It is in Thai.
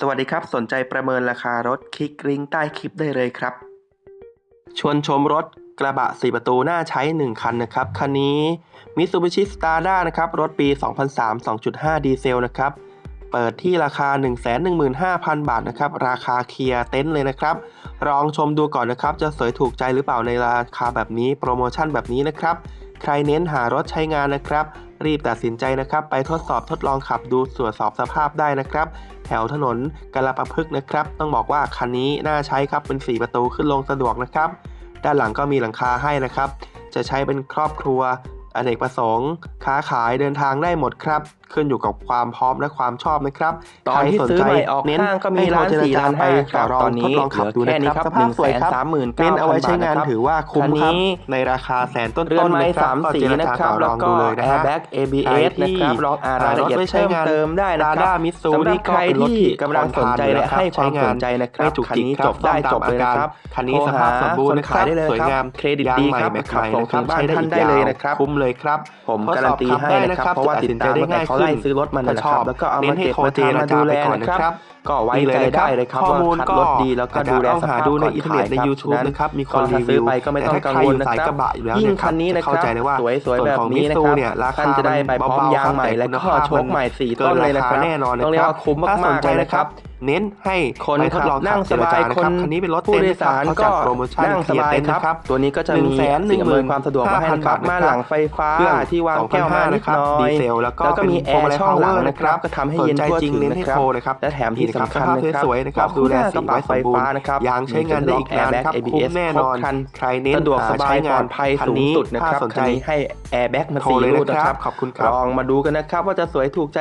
สวัสดีครับ สนใจประเมินราคารถคลิกลิงก์ใต้คลิปได้เลยครับ ชวนชมรถกระบะ 4 ประตูน่าใช้ 1 คันนะครับ คันนี้ Mitsubishi Stada นะครับ รถปี 2003 2.5 ดีเซลนะครับ เปิดที่ราคา 115,000 บาทนะครับ ราคาเคลียร์เต็นท์เลยนะครับ ลองชมดูก่อนนะครับ จะสวยถูกใจหรือเปล่าในราคาแบบนี้ โปรโมชั่นแบบนี้นะครับ ใครเน้นหารถใช้งานนะครับ รีบตัดสินใจนะครับ ไปทดสอบทดลองขับดูตรวจสอบสภาพได้นะครับ แถวถนนกาลปะพฤกนะครับ ต้องบอกว่าคันนี้น่าใช้ครับเป็น 4 ประตูขึ้นลงสะดวกนะครับ ด้านหลังก็มีหลังคาให้นะครับ จะใช้เป็นครอบครัวอเนกประสงค์ ค้าขายเดินทางได้หมดครับ ขึ้นอยู่กับความพร้อมและความชอบนะครับตอนที่ใครซื้อใหม่ออกเน้นห้างก็มีให้โทร้านเจรสี่จร้านไปห้าต่อรองตอนนี้ทดลองขับดูเหลือนะครับแค่นี้ครับสภาพสวยครับ139,000เน้นเอาไว้ใช้งานบาทนะครับถือว่าคุ้มคันครับนี้ในราคาแสนต้นๆเรือนไม้เลยครัสามก็สีเจรนะจาครับต่อรแล้วองก็ดูเลยนะฮะ airbag ABS นะครับลองอ่านรายละเอียดเพิ่มเติมได้นะคดารัด้าบมิซูสำหรับนี่ใครที่กำลังสนใจและให้ความสนใจนะครับไม่จุกคันจิกนี้ครับจบได้ซ่อมตามจบเลยนะครับอาการคันนี้สภาพสมบูรณ์นะครับโทรหาคนขายได้เลยสวยครับงามเครดิตยางดีใหม่ครับแม็กขับใหม่ส่งนะครับถึงบ้านใช้ได้ท่านอีกได้เลยยาวนะครับคุ้มเลยครับ ผมการันตีให้นะครับ เพราะว่าติดตามมาแต่เขาไล่ซื้อรถมานั่นแหละครับ แล้วก็เอามาเก็บมาทำมาดูแลนะครับ ก็ไว้ใจได้เลยครับข้อว่ามูลคัดก็รถดีแล้วก็ดูแลสหาภาพดูในก่อินเทอร์เน็ตในขาย YouTube ฉนะครับมีคนก็ถ้ารีซื้วิอวไปก็ไม่ต้องแต่กังถ้าวลใครอยู่สายนะครับกระบะอยู่แล้วยิ่งเยคันนี้นะคเข้ารับใจเลยว่าสวยๆส่วนแบบของนี้มินะซูครับเนี่ยราคาท่านจะได้ไปพร้อมเบๆยางใหม่แต่และก็คุณภาพโชคใหม่สี่เกิต้นเลยนะราคคารับแน่นอนนะต้องเรียกครับว่าคุ้มถ้มากสนๆใจเลยนะนะคครัรับบเน้นให้คนไปทขัดบลองนั่งขับสบายเจรจคนนะครับคันนี้เป็นรถผู้เต็นโดท์ยสารนะก็เขาจัดโปรโมชั่นนั่งสบายเคลีร์เต็นท์ครับนะครับ ตัวนี้ก็จะมี110,000สิ่งอำนวยความสะดวกมาให้นะครับ5,000ม่านหลังไฟฟ้าเครื่องที่วางแก้วมานิดหน่อยดีเซลแล้วก็แล้วก็มีแอเป็นร์ช่องหลัง power นะครับก็ทำให้เย็นสนใจทั่วจริงถึงเน้นนะให้ครับโทรเลยครับและแถมที่สำคัญนี่นะครับครับสวยๆนะครับดูแลสีกระบะไว้สไฟมบูรฟ้าณ์นะครับยางใช้งานได้อีกนานครับแอร์คุ้แบ็มกแน่นอนคันใครเน้นสะดวกสบายใช้ปงลาอนดภัยคันสูงนี้สุดนะถ้าครับสนใจคันนี้ให้แอร์แบ็กมาโทรสี่เลยลูกนะนะคครัรับบขอบคุณครับลองมาดูกันนะครับว่าจะสวยถูกใจ